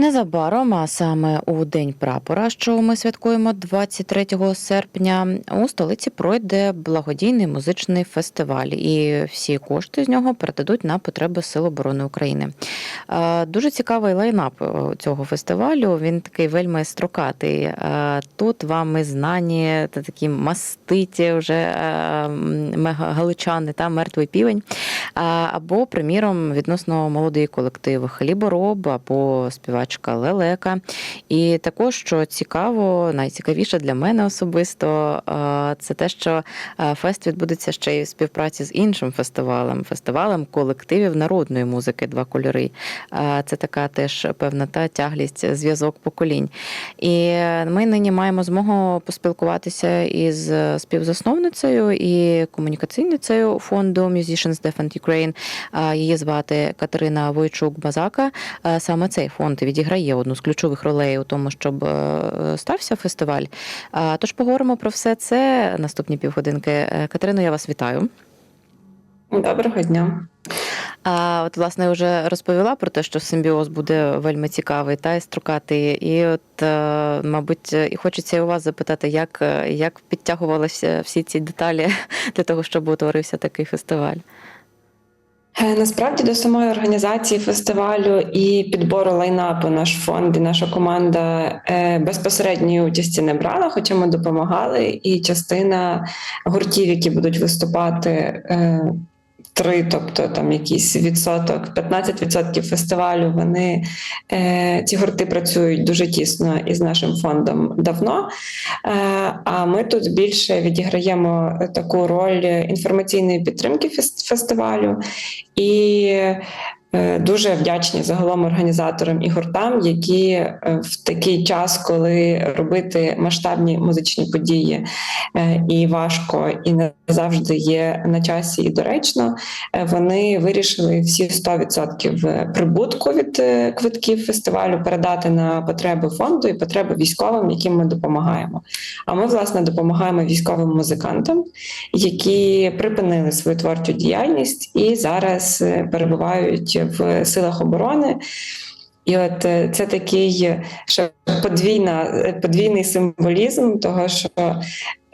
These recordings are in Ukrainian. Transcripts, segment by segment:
Незабаром, а саме у День прапора, що ми святкуємо 23 серпня, у столиці пройде благодійний музичний фестиваль, і всі кошти з нього передадуть на потреби Сил оборони України. Е, Дуже цікавий лайнап е, цього фестивалю. Він такий вельми строкатий. Е, Тут вам і знані та такі маститі вже галичани та мертвий півень. Або, приміром, відносно молодий колектив Хлібороб або співачка Лелека. І також, що цікаво, найцікавіше для мене особисто, це те, що фест відбудеться ще й в співпраці з іншим фестивалем, фестивалем колективів народної музики Два кольори. Це така теж певна та тяглість, зв'язок поколінь. І ми нині маємо змогу поспілкуватися із співзасновницею і комунікаційницею фонду Musicians Deaf and Ukraine. Її звати Катерина Войчук-Базака. Саме цей фонд відіграє одну з ключових ролей у тому, щоб е, стався фестиваль. Тож поговоримо про все це наступні півгодинки. Е, Катерино, я вас вітаю. Доброго дня. А от власне я вже розповіла про те, що симбіоз буде вельми цікавий та й строкатий. І от, е, мабуть, і хочеться і у вас запитати, як, як підтягувалися всі ці деталі для того, щоб утворився такий фестиваль. Е, Насправді до самої організації фестивалю і підбору лайнапу наш фонд і наша команда е, безпосередньої участі не брала, хоча ми допомагали. І частина гуртів, які будуть виступати. Е, Три, тобто там якийсь відсоток, 15% фестивалю. Вони е, ці гурти працюють дуже тісно із нашим фондом давно. Е, а ми тут більше відіграємо таку роль інформаційної підтримки фестивалю і дуже вдячні загалом організаторам і гуртам, які е, в такий час, коли робити масштабні музичні події е, і важко, і не завжди є на часі і доречно. е, Вони вирішили всі 100% прибутку від е, квитків фестивалю передати на потреби фонду і потреби військовим, яким ми допомагаємо. А ми, власне, допомагаємо військовим музикантам, які припинили свою творчу діяльність і зараз е, перебувають в силах оборони. І от е, це такий е, ще подвійна, е, подвійний символізм, того що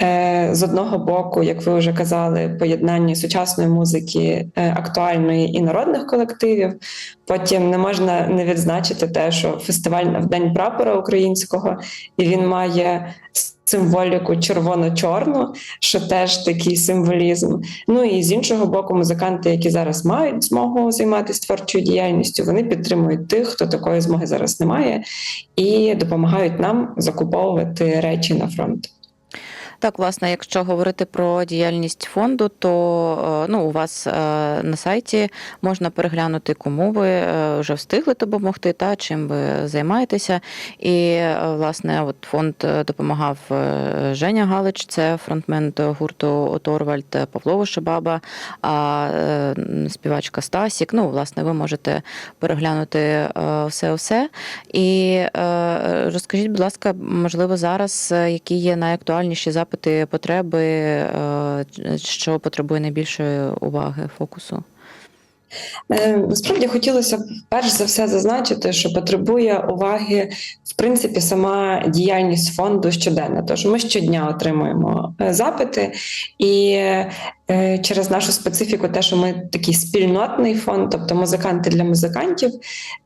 е, з одного боку, як ви вже казали, поєднання сучасної музики, е, актуальної і народних колективів. Потім не можна не відзначити те, що фестиваль в День прапора українського, і він має символіку червоно-чорну, що теж такий символізм. Ну і з іншого боку, музиканти, які зараз мають змогу займатися творчою діяльністю, вони підтримують тих, хто такої змоги зараз не має, і допомагають нам закуповувати речі на фронт. Так, власне, якщо говорити про діяльність фонду, то е, ну, у вас е, на сайті можна переглянути, кому ви е, вже встигли допомогти, та чим ви займаєтеся. І власне, от фонд допомагав Женя Галич, це фронтмен гурту Оторвальд, Павло Вишибаба, а співачка Стасік. Ну, власне, ви можете переглянути все-все. І е, розкажіть, будь ласка, можливо, зараз які є найактуальніші запити, потреби, е, що потребує найбільшої уваги, фокусу? Е, Насправді хотілося б перш за все зазначити, що потребує уваги в принципі сама діяльність фонду щоденно. Тож ми щодня отримуємо е, запити, і е, через нашу специфіку, те, що ми такий спільнотний фонд, тобто музиканти для музикантів,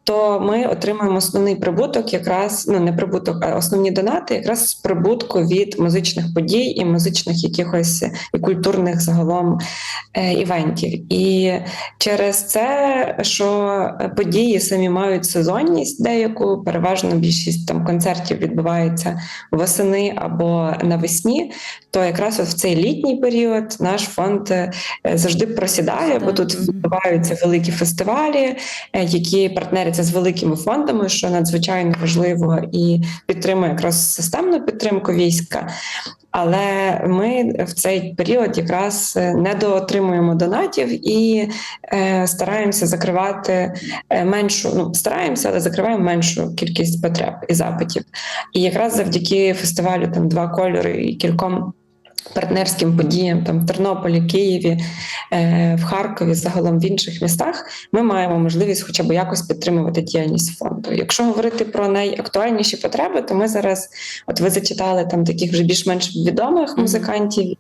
то ми отримуємо основний прибуток, якраз ну не прибуток, а основні донати, якраз з прибутку від музичних подій і музичних якихось і культурних загалом івентів. І через це, що події самі мають сезонність, деяку переважно більшість там концертів відбувається восени або навесні, то якраз от в цей літній період наш фонд е, завжди просідає, бо тут відбуваються великі фестивалі, е, які партнеряться з великими фондами, що надзвичайно важливо і підтримує якраз системну підтримку війська. Але ми в цей період якраз е, недоотримуємо донатів і е, стараємося закривати е, меншу, ну стараємося, але закриваємо меншу кількість потреб і запитів. І якраз завдяки фестивалю там два кольори і кільком партнерським подіям там в Тернополі, Києві, е, в Харкові, загалом в інших містах, ми маємо можливість хоча б якось підтримувати діяльність фонду. Якщо говорити про найактуальніші потреби, то ми зараз, от ви зачитали там таких вже більш-менш відомих музикантів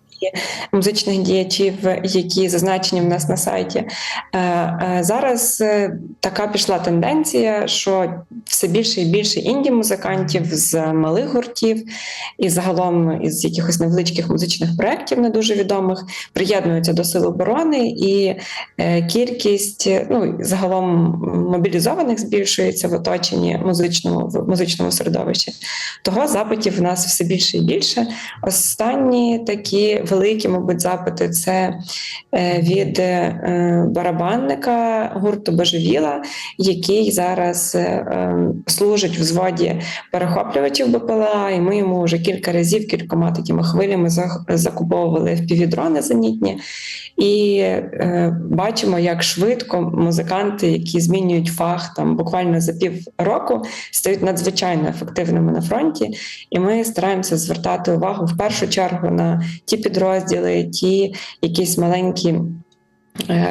музичних діячів, які зазначені в нас на сайті. Е, е, Зараз е, така пішла тенденція, що все більше і більше інді-музикантів з малих гуртів і загалом із якихось невеличких музичних проєктів, не дуже відомих, приєднуються до Сил оборони, і кількість ну загалом мобілізованих збільшується в оточенні музичному в музичному середовищі. Того запитів в нас все більше і більше. Останні такі великі, мабуть, запити це е, від е, барабанника гурту Божевіла, який зараз е, служить в взводі перехоплювачів БПЛА, і ми йому вже кілька разів кількома такими хвилями закуповували впівдрони зенітні. І бачимо, як швидко музиканти, які змінюють фах там буквально за пів року, стають надзвичайно ефективними на фронті. І ми стараємося звертати увагу в першу чергу на ті підрозділи, ті якісь маленькі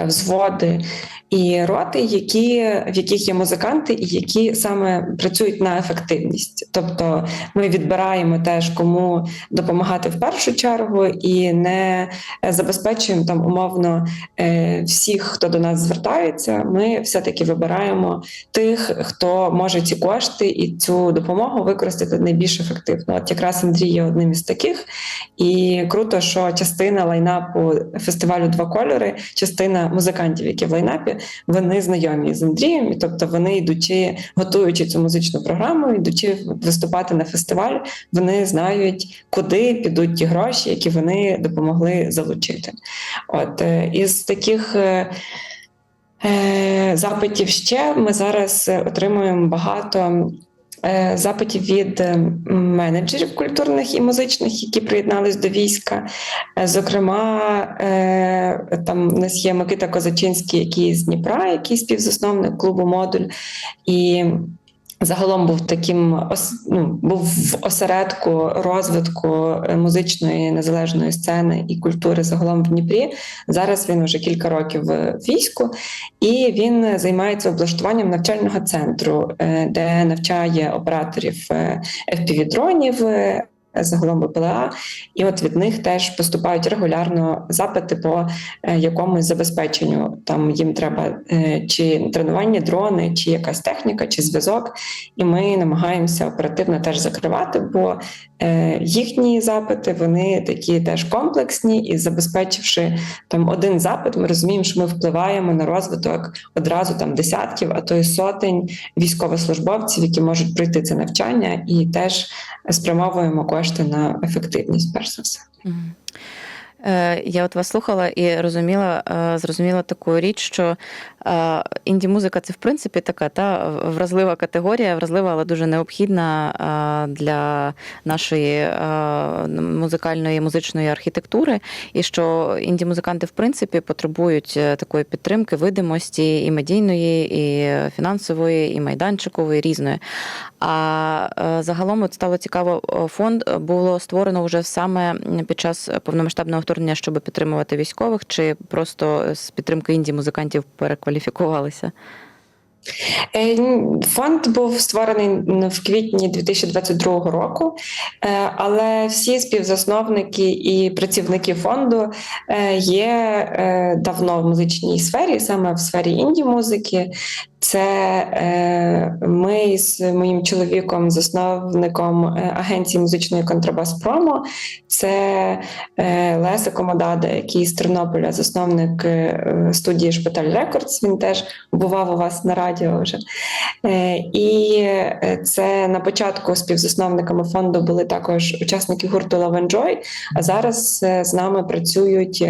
взводи і роти, які, в яких є музиканти, і які саме працюють на ефективність. Тобто ми відбираємо теж кому допомагати в першу чергу, і не е, забезпечуємо там умовно е, всіх, хто до нас звертається. Ми все-таки вибираємо тих, хто може ці кошти і цю допомогу використати найбільш ефективно. От якраз Андрій є одним із таких, і круто, що частина лайнапу фестивалю Два кольори, частина музикантів, які в лайнапі, вони знайомі з Андрієм, і тобто вони йдучи, готуючи цю музичну програму, йдучи виступати на фестиваль, вони знають, куди підуть ті гроші, які вони допомогли залучити. От е, із таких. е, е, Запитів ще ми зараз отримуємо багато запитів від е, менеджерів культурних і музичних, які приєднались до війська. Е, Зокрема, е, там у нас є Микита Козачинський, який з Дніпра, який співзасновник клубу Модуль. І Загалом був таким ну, був в осередку розвитку е, музичної незалежної сцени і культури загалом в Дніпрі. Зараз він вже кілька років в війську, і він займається облаштуванням навчального центру, е, де навчає операторів е, FPV-дронів. Загалом БПЛА, і от від них теж поступають регулярно запити по е, якомусь забезпеченню. Там їм треба е, чи тренування дрони, чи якась техніка, чи зв'язок. І ми намагаємося оперативно теж закривати, бо е, їхні запити вони такі теж комплексні, і забезпечивши там один запит, ми розуміємо, що ми впливаємо на розвиток одразу там десятків, а то й сотень військовослужбовців, які можуть пройти це навчання, і теж спрямовуємо кошти на ефективність, перш за все. Е, Я от вас слухала і розуміла, е, зрозуміла таку річ, що е, інді-музика це в принципі така та вразлива категорія, вразлива, але дуже необхідна для нашої музикальної музичної архітектури. І що інді-музиканти в принципі потребують такої підтримки, видимості і медійної, і фінансової, і майданчикової, різної. А е, загалом от стало цікаво, е, фонд було створено вже саме під час повномасштабного вторгнення, щоб підтримувати військових, чи просто з підтримки інді музикантів перекваліфікувалися? Е, Фонд був створений в квітні 2022 року, е, але всі співзасновники і працівники фонду е, є е, давно в музичній сфері, саме в сфері інді-музики. Це е, ми з моїм чоловіком, засновником е, агенції музичної контрабас промо. Це е, Леся Комодада, який з Тернополя, засновник студії Шпиталь Рекордс. Він теж бував у вас на радіо вже. І це на початку співзасновниками фонду були також учасники гурту Love and Joy, а зараз з нами працюють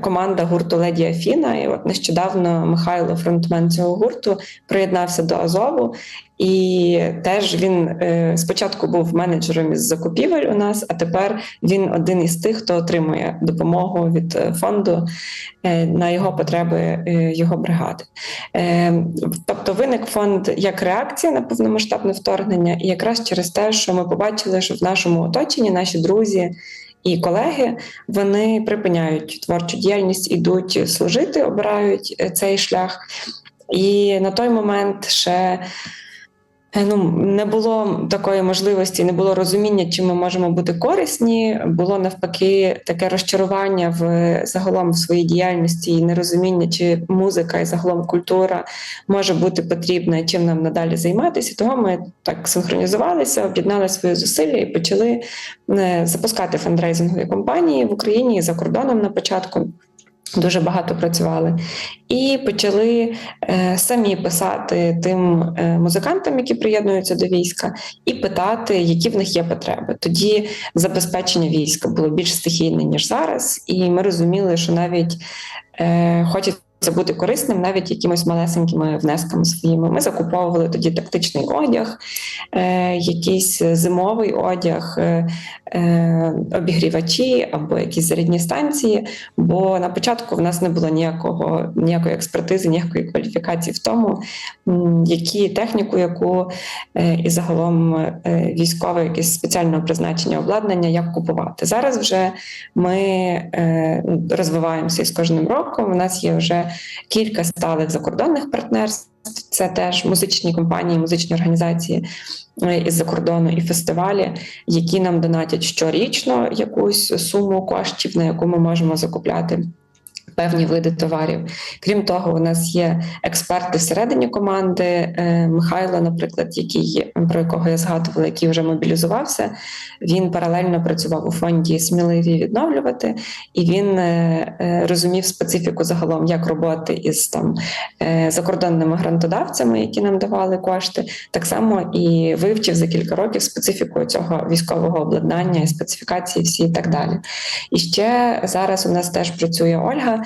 команда гурту Леді Афіна. І от нещодавно Михайло, фронтмен цього гурту, приєднався до Азову. І теж він е, спочатку був менеджером із закупівель у нас, а тепер він один із тих, хто отримує допомогу від е, фонду е, на його потреби його бригади. Тобто виник фонд як реакція на повномасштабне вторгнення, і якраз через те, що ми побачили, що в нашому оточенні наші друзі і колеги вони припиняють творчу діяльність, ідуть служити, обирають е, цей шлях. І на той момент ще ну, не було такої можливості, не було розуміння, чим ми можемо бути корисні. Було навпаки таке розчарування в загалом в своїй діяльності і нерозуміння, чи музика і загалом культура може бути потрібна, чим нам надалі займатися. Того ми так синхронізувалися, об'єднали свої зусилля і почали е, запускати фандрейзингові компанії в Україні і за кордоном на початку. Дуже багато працювали і почали е, самі писати тим е, музикантам, які приєднуються до війська, і питати, які в них є потреби. Тоді забезпечення війська було більш стихійне ніж зараз, і ми розуміли, що навіть е, хочеться бути корисним, навіть якимось малесенькими внесками своїми. Ми закуповували тоді тактичний одяг, е, якийсь зимовий одяг, е, е, обігрівачі або якісь зарядні станції. Бо на початку в нас не було ніякого ніякої експертизи, ніякої кваліфікації в тому, які техніку, яку е, і загалом е, військове якесь спеціального призначення обладнання, як купувати. Зараз вже ми е, розвиваємося із кожним роком. У нас є вже кілька сталих закордонних партнерств. Це теж музичні компанії, музичні організації е, із-за кордону і фестивалі, які нам донатять щорічно якусь суму коштів, на яку ми можемо закупляти. Певні види товарів. Крім того, у нас є експерти всередині команди. Е, Михайло, наприклад, який про якого я згадувала, який вже мобілізувався. Він паралельно працював у фонді Сміливі відновлювати, і він е, е, розумів специфіку загалом як роботи із там закордонними грантодавцями, які нам давали кошти, так само і вивчив за кілька років специфіку цього військового обладнання, і специфікації всі і так далі. І ще зараз у нас теж працює Ольга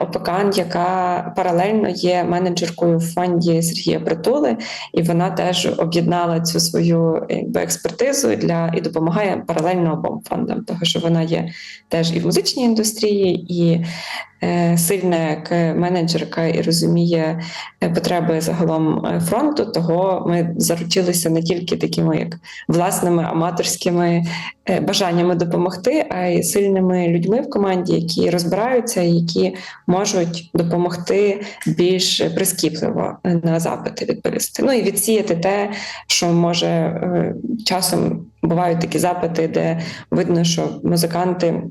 Опекан, яка паралельно є менеджеркою в фонді Сергія Притули, і вона теж об'єднала цю свою якби, експертизу для і допомагає паралельно обом фондам, тому що вона є теж і в музичній індустрії, і е, сильна як менеджерка і розуміє е, потреби загалом е, фронту. Того ми заручилися не тільки такими як власними аматорськими е, бажаннями допомогти, а й сильними людьми в команді, які розбираються, і можуть допомогти більш прискіпливо е, на запити відповісти. Ну і відсіяти те, що може е, часом бувають такі запити, де видно, що музиканти.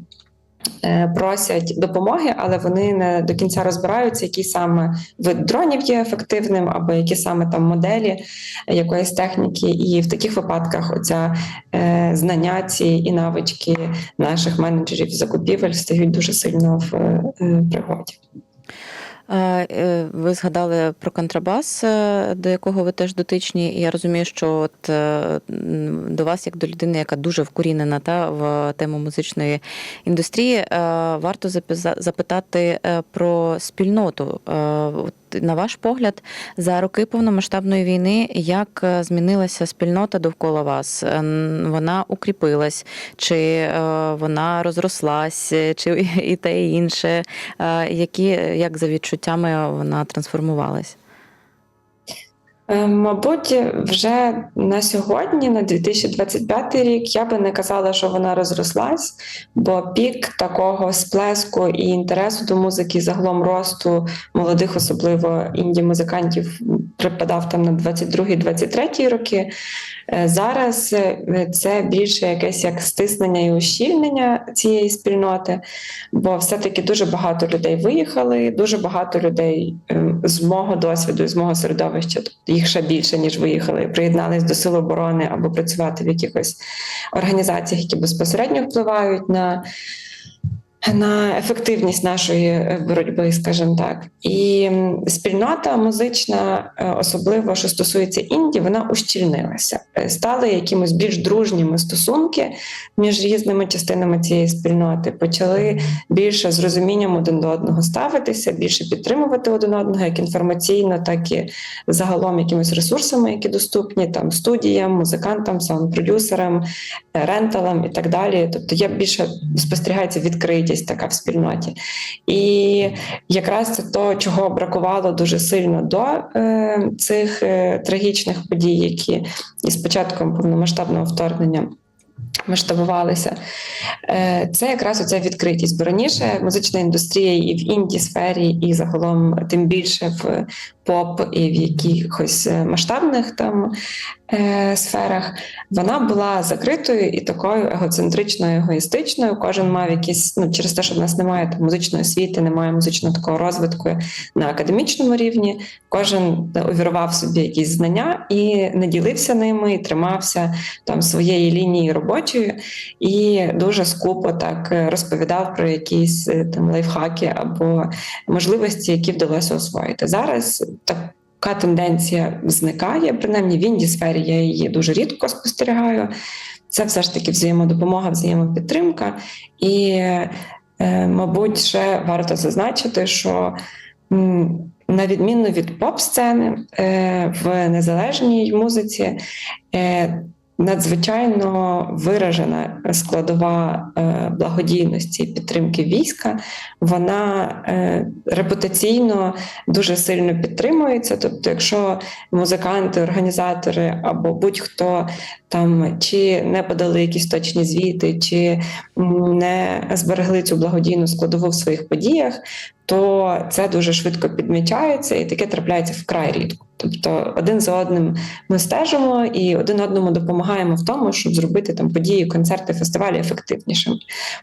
Е, Просять допомоги, але вони не до кінця розбираються, який саме вид дронів є ефективним, або які саме там моделі якоїсь техніки. І в таких випадках оця е, знання ці і навички наших менеджерів закупівель стають дуже сильно в е, пригоді. Е, е, Ви згадали про контрабас, е, до якого ви теж дотичні. Я розумію, що от до вас, як до людини, яка дуже вкорінена та в тему музичної індустрії, варто запитати про спільноту. От На ваш погляд, за роки повномасштабної війни, як е, змінилася спільнота довкола вас? Вона укріпилась, чи е, вона розрослась, чи і те, і інше? Е, Які, як за відчуттями, вона трансформувалась? Е, Мабуть, вже на сьогодні, на 2025 рік, я би не казала, що вона розрослась, бо пік такого сплеску і інтересу до музики, загалом росту молодих, особливо інді-музикантів, припадав там на 22-23 роки. Е, Зараз е, це більше якесь як стиснення і ущільнення цієї спільноти, бо все-таки дуже багато людей виїхали, дуже багато людей е, з мого досвіду, з мого середовища, тобто їх ще більше, ніж виїхали, приєднались до Сил оборони або працювати в якихось організаціях, які безпосередньо впливають на. На ефективність нашої е, боротьби, скажімо так, і спільнота музична, е, особливо що стосується інді, вона ущільнилася. Е, Стали якимось більш дружніми стосунки між різними частинами цієї спільноти. Почали більше з розумінням один до одного ставитися, більше підтримувати один одного, як інформаційно, так і загалом якимись ресурсами, які доступні там студіям, музикантам, саунд-продюсерам, ренталам і так далі. Тобто є більше спостерігається відкритість така в спільноті. І якраз це то, чого бракувало дуже сильно до е, цих е, трагічних подій, які із початком повномасштабного вторгнення масштабувалися. Е, Це якраз оця відкритість. Бо раніше музична індустрія і в інді сфері, і загалом тим більше в поп і в якихось е, масштабних там е, сферах, вона була закритою і такою егоцентричною, егоїстичною. Кожен мав якісь, ну через те, що в нас немає там музичної освіти, немає музичного такого розвитку на академічному рівні. Кожен увірував собі якісь знання і не ділився ними, і тримався там своєї лінії робочої, і дуже скупо так е, розповідав про якісь е, там лайфхаки або можливості, які вдалося освоїти. Зараз така тенденція зникає, принаймні в інді сфері я її дуже рідко спостерігаю. Це все ж таки взаємодопомога, взаємопідтримка. І, е, мабуть, ще варто зазначити, що на відміну від поп-сцени е, в незалежній музиці. Надзвичайно виражена складова е, благодійності і підтримки війська, вона е, репутаційно дуже сильно підтримується. Тобто, якщо музиканти, організатори або будь-хто там чи не подали якісь точні звіти, чи не зберегли цю благодійну складову в своїх подіях, то це дуже швидко підмічається, і таке трапляється вкрай рідко. Тобто, один за одним ми стежимо і один одному допомагаємо в тому, щоб зробити там події, концерти, фестивалі ефективнішими.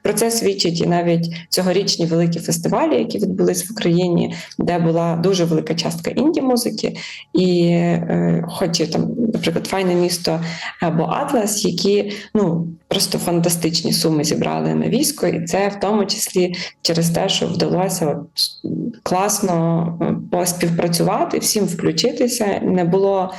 Про це свідчать і навіть цьогорічні великі фестивалі, які відбулись в Україні, де була дуже велика частка інді музики, і е, хоч там, наприклад, файне місто або Атлас, які ну просто фантастичні суми зібрали на військо, і це в тому числі через те, що вдалося класно е, поспівпрацювати, всім включитися. Не було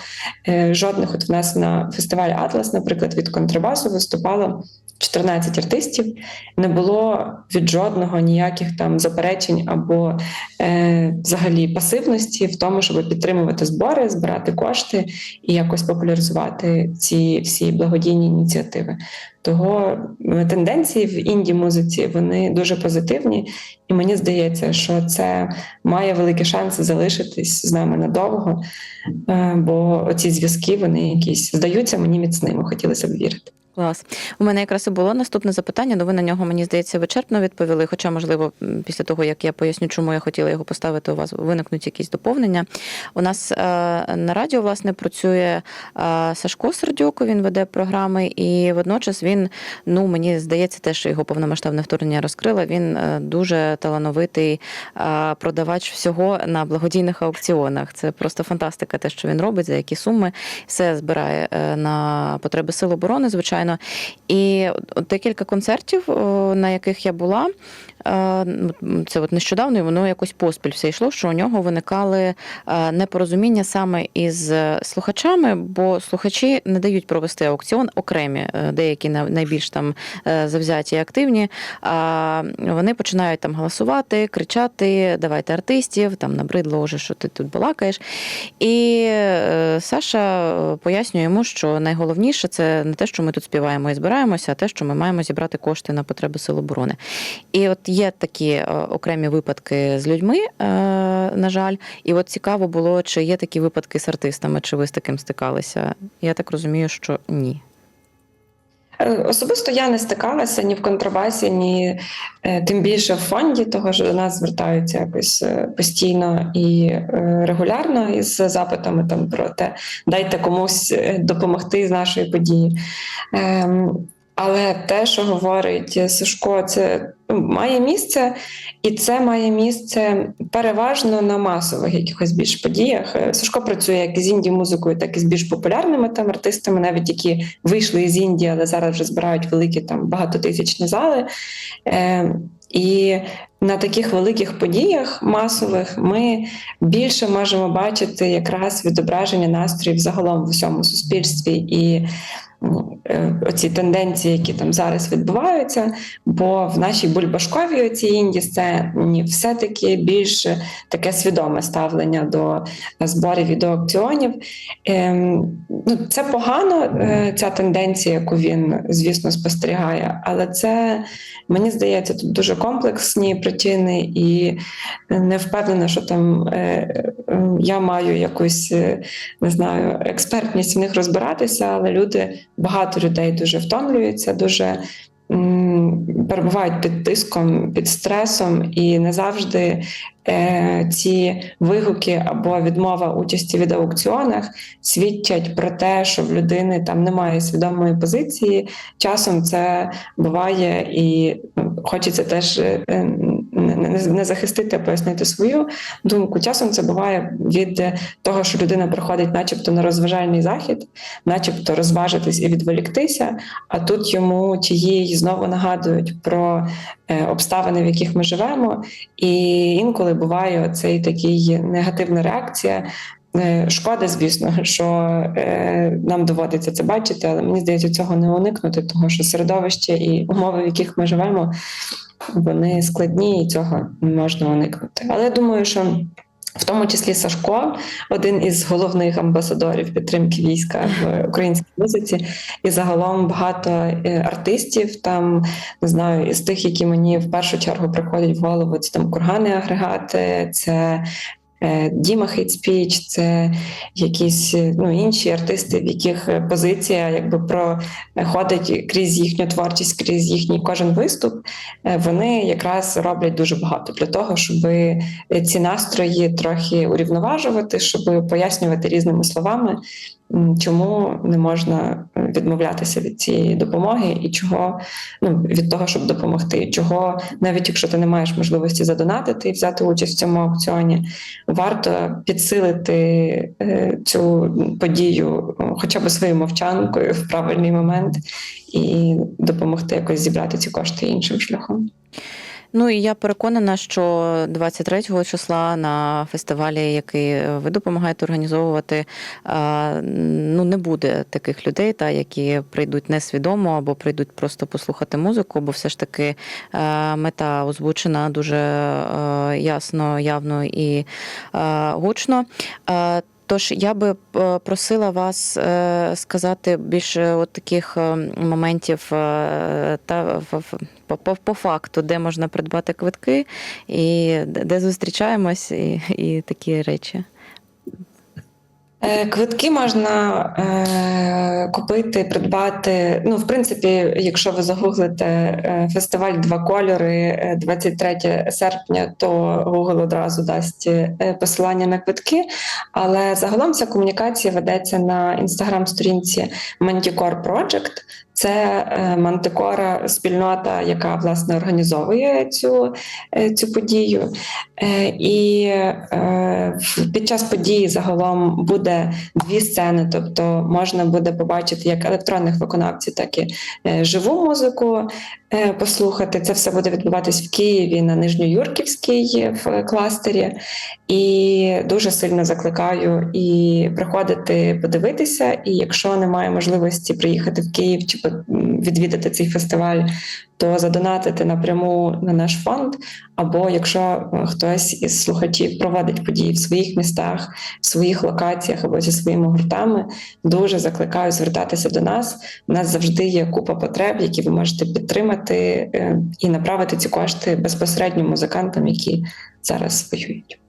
е, жодних от в нас на фестивалі Атлас, наприклад, від контрабасу виступало 14 артистів. Не було від жодного ніяких там заперечень або е, взагалі пасивності в тому, щоб підтримувати збори, збирати кошти і якось популяризувати ці всі благодійні ініціативи. Того е, тенденції в інді музиці вони дуже позитивні, і мені здається, що це має великі шанси залишитись з нами надовго, е, бо оці зв'язки вони якісь здаються мені міцними. Хотілося б вірити. Клас. У мене якраз і було наступне запитання, але ви на нього, мені здається, вичерпно відповіли. Хоча, можливо, після того, як я поясню, чому я хотіла його поставити, у вас виникнуть якісь доповнення. У нас е, на радіо, власне, працює е, Сашко Сердюк, він веде програми, і водночас він, ну, мені здається, те, що його повномасштабне вторгнення розкрило, він е, дуже талановитий продавач всього на благодійних аукціонах. Це просто фантастика, те, що він робить, за які суми. Все збирає на потреби Сил оборони, звичайно. І декілька концертів, на яких я була, це от нещодавно, і воно якось поспіль все йшло, що у нього виникали е, непорозуміння саме із слухачами, бо слухачі не дають провести аукціон окремі, е, деякі найбільш там е, завзяті і активні. А вони починають там голосувати, кричати: давайте артистів, там набридло вже, що ти тут балакаєш. І е, Саша е, пояснює йому, що найголовніше це не те, що ми тут співаємо і збираємося, а те, що ми маємо зібрати кошти на потреби сил оборони. І от є такі е, окремі випадки з людьми, е, на жаль. І от цікаво було, чи є такі випадки з артистами, чи ви з таким стикалися. Я так розумію, що ні. Е, Особисто я не стикалася ні в контрабасі, ні тим більше в фонді, того що до нас звертаються якось постійно і регулярно із запитами там про те, дайте комусь допомогти з нашої події. Ем, Але те, що говорить Сашко, це має місце, і це має місце переважно на масових якихось більш подіях. Е, Сашко працює як з інді музикою, так і з більш популярними там артистами, навіть які вийшли із Індії, але зараз вже збирають великі там багатотисячні зали. Е, і на таких великих подіях масових ми більше можемо бачити якраз відображення настроїв загалом в усьому суспільстві і оці тенденції, які там зараз відбуваються. Бо в нашій бульбашковій інді сцені все-таки більш таке свідоме ставлення до зборів і до аукціонів. Ем, ну, це погано, е, ця тенденція, яку він, звісно, спостерігає, але це мені здається тут дуже комплексні причини, і не впевнена, що там е, е, я маю якусь е, не знаю експертність в них розбиратися, але люди багато людей дуже втомлюються, дуже перебувають під тиском, під стресом, і не завжди е, ці вигуки або відмова участі від аукціонах свідчать про те, що в людини там немає свідомої позиції. Часом це буває і ну, хочеться теж е, не, захистити, а пояснити свою думку. Часом це буває від того, що людина приходить, начебто, на розважальний захід, начебто розважитись і відволіктися. А тут йому чи їй знову нагадують про е, обставини, в яких ми живемо, і інколи буває цей такий негативна реакція. Е, Шкода, звісно, що е, нам доводиться це бачити, але мені здається, цього не уникнути, тому що середовище і умови, в яких ми живемо, вони складні, і цього не можна уникнути. Але я думаю, що в тому числі Сашко, один із головних амбасадорів підтримки війська в українській музиці, і загалом багато е, артистів там не знаю, із тих, які мені в першу чергу приходять в голову, це там кургани агрегати, це. Е, Діма Хейтспіч, це якісь е, ну, інші артисти, в яких е, позиція якби проходить крізь їхню творчість, крізь їхній кожен виступ. Вони якраз роблять дуже багато для того, щоб ці настрої трохи урівноважувати, щоб пояснювати різними словами, чому не можна е, відмовлятися від цієї допомоги і чого ну, від того, щоб допомогти. Чого, навіть якщо ти не маєш можливості задонатити і взяти участь в цьому аукціоні, варто підсилити е, цю подію е, хоча б своєю мовчанкою в правильний момент і допомогти якось зібрати ці кошти іншим шляхом. Ну і я переконана, що 23 числа на фестивалі, який ви допомагаєте організовувати, ну не буде таких людей, та які прийдуть несвідомо або прийдуть просто послухати музику, бо все ж таки е, мета озвучена дуже е, ясно, явно і е, гучно. Е, Тож я би е, просила вас е, сказати більше от таких е, моментів е, та в- по, по, по факту, де можна придбати квитки, і де зустрічаємось, і, і такі речі. Е, Квитки можна е, купити, придбати. Ну, в принципі, якщо ви загуглите е, фестиваль Два кольори е, 23 серпня, то Google одразу дасть е, посилання на квитки. Але загалом ця комунікація ведеться на інстаграм-сторінці Manticore Project. Це е, Мантикора спільнота, яка власне організовує цю, е, цю подію. Е, І під час події загалом буде дві сцени, тобто можна буде побачити як електронних виконавців, так і живу музику послухати. Це все буде відбуватись в Києві на Нижньоюрківській в кластері. І дуже сильно закликаю і приходити подивитися. І якщо немає можливості приїхати в Київ чи відвідати цей фестиваль, то задонатити напряму на наш фонд. Або якщо е, хтось із слухачів проводить події в своїх містах, в своїх локаціях або зі своїми гуртами, дуже закликаю звертатися до нас. У нас завжди є купа потреб, які ви можете підтримати е, і направити ці кошти безпосередньо музикантам, які зараз воюють.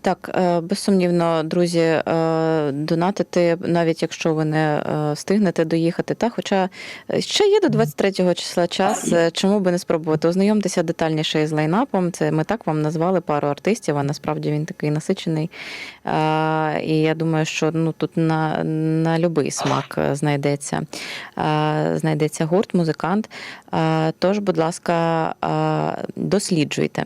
Так, е, безсумнівно, друзі, е, донатити, навіть якщо ви не е, встигнете доїхати. Та, хоча ще є до 23 числа час, чому би не спробувати ознайомтеся детальніше із лайнапом. Це ми так вам назвали пару артистів, а насправді він такий насичений. І я думаю, що ну тут на, на будь-який смак знайдеться, знайдеться гурт, музикант. Тож, будь ласка, досліджуйте.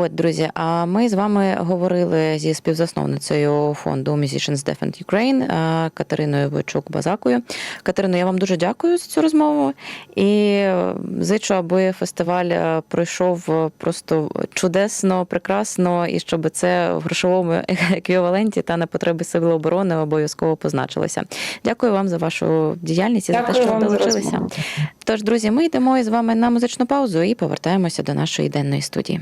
От, друзі, а ми з вами говорили зі співзасновницею фонду Musicians Deaf and Ukraine Катериною Войчук Базакою. Катерино, я вам дуже дякую за цю розмову і е, зичу, аби фестиваль е, пройшов е, просто чудесно, прекрасно, і щоб це в грошовому еквіваленті та на потреби сил оборони обов'язково позначилося. Дякую вам за вашу діяльність і за те, що долучилися. Тож, друзі, ми йдемо із вами на музичну паузу і повертаємося до нашої денної студії.